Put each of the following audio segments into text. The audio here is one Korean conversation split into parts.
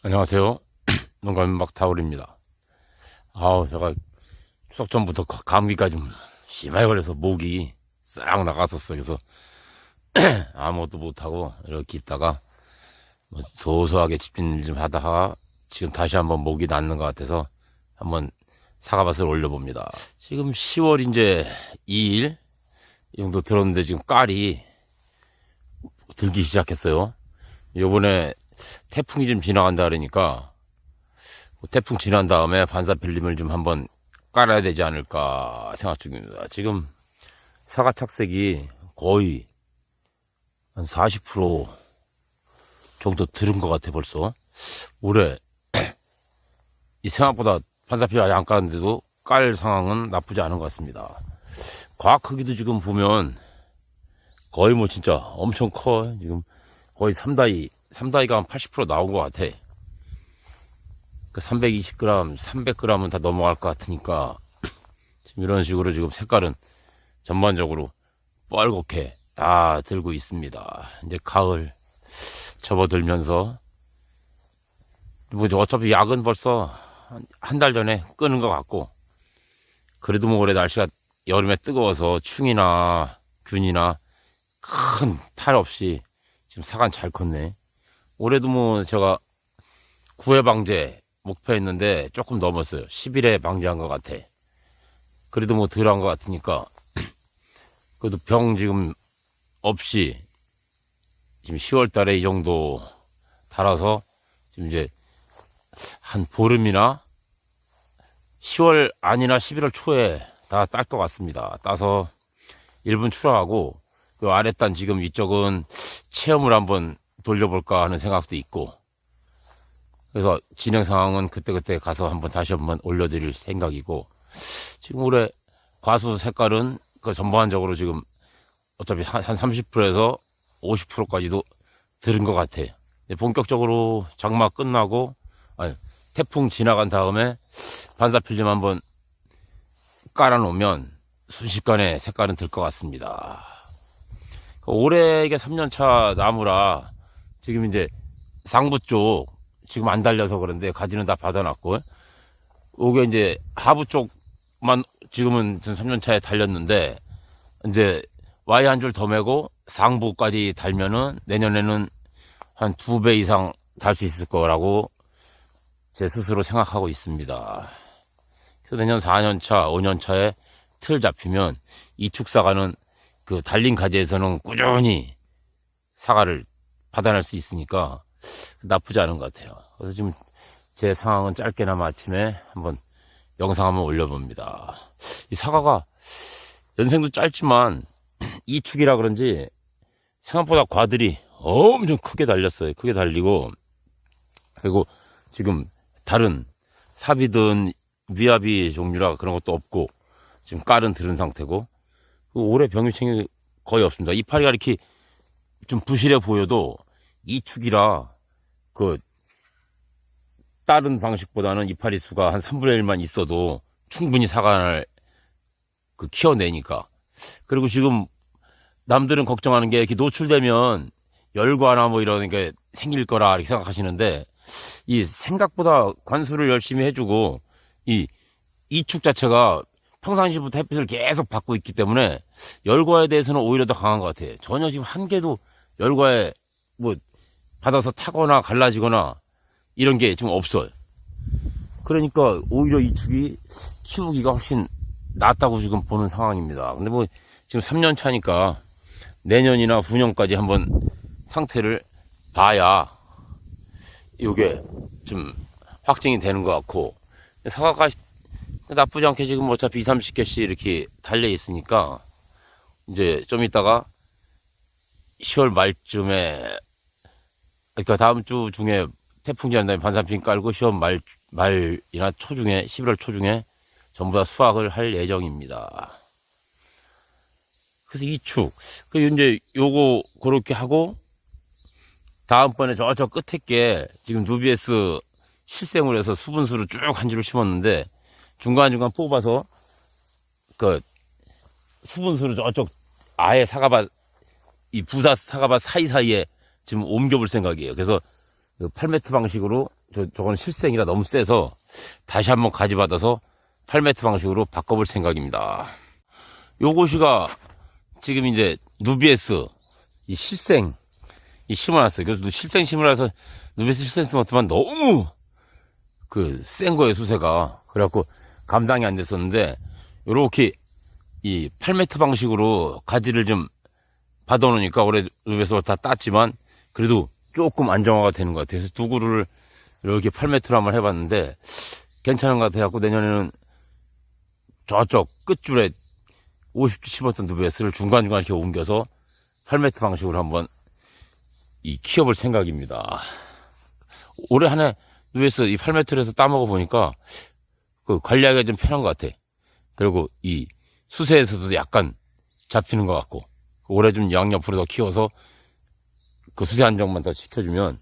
안녕하세요. 농가민 막타올입니다. 아우, 제가 추석 전부터 좀 심하게 걸려서 목이 싹 나갔었어. 그래서 아무것도 못하고 이렇게 있다가 뭐 소소하게 집진일 좀 하다가 지금 다시 한번 목이 낫는 것 같아서 한번 사과밭을 올려봅니다. 지금 10월 이제 2일 이 정도 들었는데 지금 깔이 들기 시작했어요. 요번에 태풍이 좀 지나간다 그러니까 태풍 지난 다음에 반사 필름을 좀 한번 깔아야 되지 않을까 생각 중입니다. 지금 사과 착색이 거의 한 40% 정도 들은 것 같아 벌써 올해 이 생각보다 반사 필름 아직 안 깔았는데도 깔 상황은 나쁘지 않은 것 같습니다. 과학 크기도 지금 보면 거의 뭐 진짜 엄청 커 지금 거의 3다이 3다이가 한 80% 나온 것 같아. 그 320g, 300g은 다 넘어갈 것 같으니까 지금 이런 식으로 지금 색깔은 전반적으로 뻘겋게 다 들고 있습니다. 이제 가을 접어들면서 뭐 어차피 약은 벌써 한 달 전에 끄는 것 같고 그래도 뭐 올해 날씨가 여름에 뜨거워서 충이나 균이나 큰 탈 없이 지금 사간 잘 컸네. 올해도 뭐 제가 9회 방제 목표했는데 조금 넘었어요. 11회 방제한 것 같아. 그래도 뭐 덜한 것 같으니까 그래도 병 지금 없이 지금 10월 달에 이 정도 달아서 지금 이제 한 보름이나 10월 아니나 11월 초에 다 딸 것 같습니다. 따서 1분 출하하고 그 아랫단 지금 위쪽은 체험을 한번 돌려볼까 하는 생각도 있고 그래서 진행 상황은 그때그때 가서 한번 다시 한번 올려드릴 생각이고 지금 올해 과수 색깔은 그 전반적으로 지금 어차피 한, 한 30%에서 50%까지도 들은 것 같아. 요 본격적으로 장마 끝나고 아니 태풍 지나간 다음에 반사 필름 한번 깔아놓으면 순식간에 색깔은 들 것 같습니다. 올해 이게 3년차 나무라 지금 이제 상부 쪽 지금 안 달려서 그런데 가지는 다 받아놨고 요게 이제 하부 쪽만 지금은 지금 3년 차에 달렸는데 이제 와이 한 줄 더 매고 상부까지 달면은 내년에는 한 두 배 이상 달 수 있을 거라고 제 스스로 생각하고 있습니다. 그래서 내년 4년 차, 5년 차에 틀 잡히면 이 축사가는 그 달린 가지에서는 꾸준히 사과를 받아낼 수 있으니까 나쁘지 않은 것 같아요. 그래서 지금 제 상황은 짧게나마 아침에 한번 영상 한번 올려봅니다. 이 사과가 연생도 짧지만 이 축이라 그런지 생각보다 과들이 엄청 크게 달렸어요. 크게 달리고 그리고 지금 다른 삽이든 미아비 종류라 그런 것도 없고 지금 깔은 들은 상태고 그 올해 병유청이 거의 없습니다. 이파리가 이렇게 좀 부실해 보여도 이 축이라 그 다른 방식보다는 이파리 수가 한 3분의 1만 있어도 충분히 사과를 그 키워내니까 그리고 지금 남들은 걱정하는 게 이렇게 노출되면 열과나 뭐 이런 게 생길 거라 이렇게 생각하시는데 이 생각보다 관수를 열심히 해주고 이 이축 자체가 평상시부터 햇빛을 계속 받고 있기 때문에 열과에 대해서는 오히려 더 강한 것 같아요. 전혀 지금 한 개도 열과에 뭐 받아서 타거나 갈라지거나 이런 게 지금 없어요. 그러니까 오히려 이 축이 키우기가 훨씬 낫다고 지금 보는 상황입니다. 근데 뭐 지금 3년 차니까 내년이나 후년까지 한번 상태를 봐야 이게 좀 확정이 되는 것 같고 사과가 나쁘지 않게 지금 어차피 2, 30개씩 이렇게 달려 있으니까 이제 좀 있다가 10월 말쯤에 그러니까 다음 주 중에 태풍 지난 다음에 반사핀 깔고 10월 말 말이나 초중에 11월 초중에 전부 다 수확을 할 예정입니다. 그래서 이 축 그 이제 요거 그렇게 하고 다음번에 저저 끝에 게 지금 누비에스 실생으로 해서 수분수를 쭉 한 줄을 심었는데 중간중간 뽑아서 그 수분수를 저쪽 아예 사과밭 이 부사 사과밭 사이사이에 지금 옮겨볼 생각이에요. 그래서 그 8m 방식으로 저 저건 실생이라 너무 세서 다시 한번 가지받아서 8m 방식으로 바꿔볼 생각입니다. 요것이가 지금 이제 누비에스 이 실생 이 심어놨어요. 그래서 실생 심으라서 누비에스 실생 심었지만 너무 그 센 거예요 수세가. 그래갖고 감당이 안 됐었는데 요렇게 이 8m 방식으로 가지를 좀 받아놓으니까 올해 누비에스 다 땄지만 그래도 조금 안정화가 되는 것 같아요. 그래서 두 그루를 이렇게 8m로 한번 해봤는데 괜찮은 것 같아요. 내년에는 저쪽 끝줄에 50주 심었던 누베스를 중간중간 이렇게 옮겨서 8m 방식으로 한번 이 키워볼 생각입니다. 올해 한 해 누베스 이 8m에서 따먹어 보니까 그 관리하기가 좀 편한 것 같아. 그리고 이 수세에서도 약간 잡히는 것 같고 올해 좀 양옆으로 더 키워서 그 수세 안정만 더 시켜주면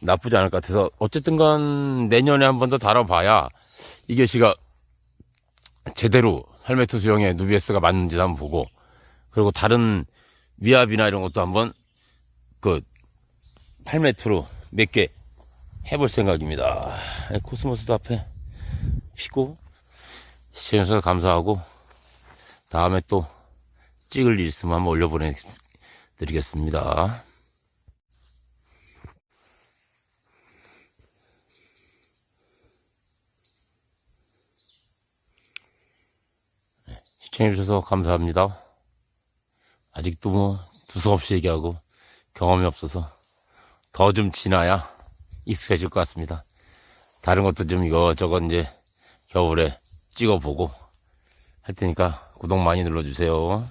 나쁘지 않을 것 같아서 어쨌든 간 내년에 한 번 더 다뤄봐야 이게 시가 제대로 헬메트 수영에 누비에스가 맞는지 한번 보고 그리고 다른 미압이나 이런 것도 한번 그 8m로 몇 개 해볼 생각입니다. 코스모스도 앞에 피고 시청해주셔서 감사하고 다음에 또 찍을 일 있으면 한번 올려보내드리겠습니다. 시청해주셔서 감사합니다. 아직도 뭐 두서없이 얘기하고 경험이 없어서 더 좀 지나야 익숙해질 것 같습니다. 다른 것도 좀 이거저거 이제 겨울에 찍어보고 할 테니까 구독 많이 눌러주세요.